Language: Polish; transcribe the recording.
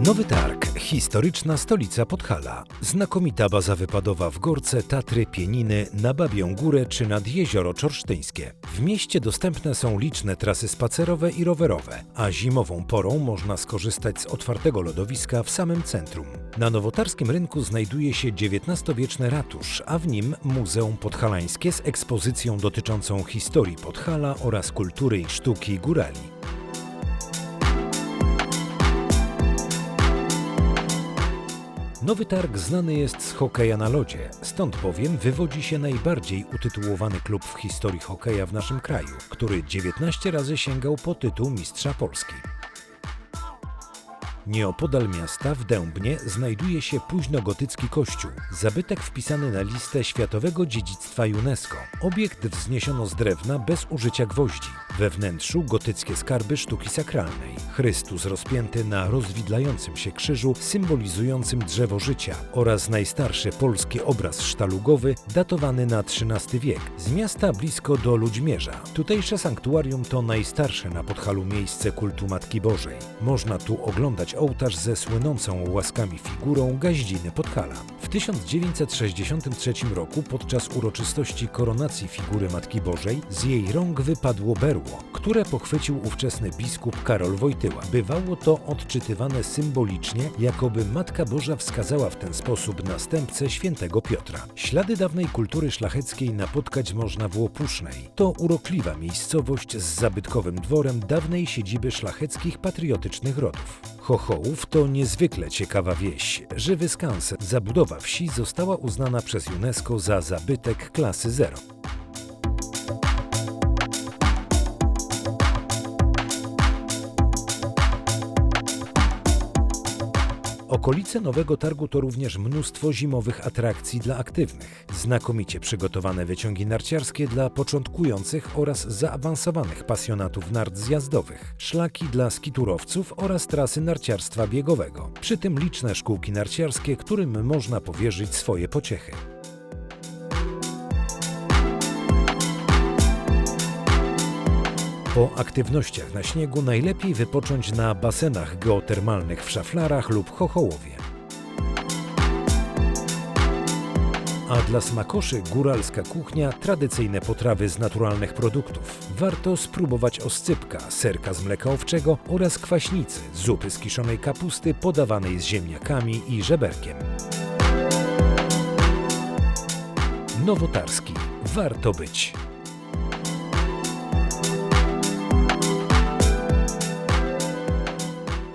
Nowy Targ, historyczna stolica Podhala. Znakomita baza wypadowa w Gorce, Tatry, Pieniny, na Babią Górę czy nad Jezioro Czorsztyńskie. W mieście dostępne są liczne trasy spacerowe i rowerowe, a zimową porą można skorzystać z otwartego lodowiska w samym centrum. Na nowotarskim rynku znajduje się XIX-wieczny ratusz, a w nim Muzeum Podhalańskie z ekspozycją dotyczącą historii Podhala oraz kultury i sztuki górali. Nowy Targ znany jest z hokeja na lodzie, stąd bowiem wywodzi się najbardziej utytułowany klub w historii hokeja w naszym kraju, który 19 razy sięgał po tytuł Mistrza Polski. Nieopodal miasta, w Dębnie, znajduje się późnogotycki kościół, zabytek wpisany na listę Światowego Dziedzictwa UNESCO. Obiekt wzniesiono z drewna bez użycia gwoździ. We wnętrzu gotyckie skarby sztuki sakralnej. Chrystus rozpięty na rozwidlającym się krzyżu symbolizującym drzewo życia oraz najstarszy polski obraz sztalugowy datowany na XIII wiek z miasta blisko do Ludźmierza. Tutejsze sanktuarium to najstarsze na Podhalu miejsce kultu Matki Bożej. Można tu oglądać ołtarz ze słynącą łaskami figurą Gaździny Podhala. W 1963 roku podczas uroczystości koronacji figury Matki Bożej z jej rąk wypadło berło, które pochwycił ówczesny biskup Karol Wojtyła. Bywało to odczytywane symbolicznie, jakoby Matka Boża wskazała w ten sposób następcę świętego Piotra. Ślady dawnej kultury szlacheckiej napotkać można w Łopusznej. To urokliwa miejscowość z zabytkowym dworem dawnej siedziby szlacheckich patriotycznych rodów. Chochołów to niezwykle ciekawa wieś. Żywy skansen. Zabudowa wsi została uznana przez UNESCO za zabytek klasy zero. Okolice Nowego Targu to również mnóstwo zimowych atrakcji dla aktywnych, znakomicie przygotowane wyciągi narciarskie dla początkujących oraz zaawansowanych pasjonatów nart zjazdowych, szlaki dla skiturowców oraz trasy narciarstwa biegowego. Przy tym liczne szkółki narciarskie, którym można powierzyć swoje pociechy. Po aktywnościach na śniegu najlepiej wypocząć na basenach geotermalnych w Szaflarach lub Chochołowie. A dla smakoszy góralska kuchnia tradycyjne potrawy z naturalnych produktów. Warto spróbować oscypka, serka z mleka owczego oraz kwaśnicy, zupy z kiszonej kapusty podawanej z ziemniakami i żeberkiem. Nowotarski. Warto być.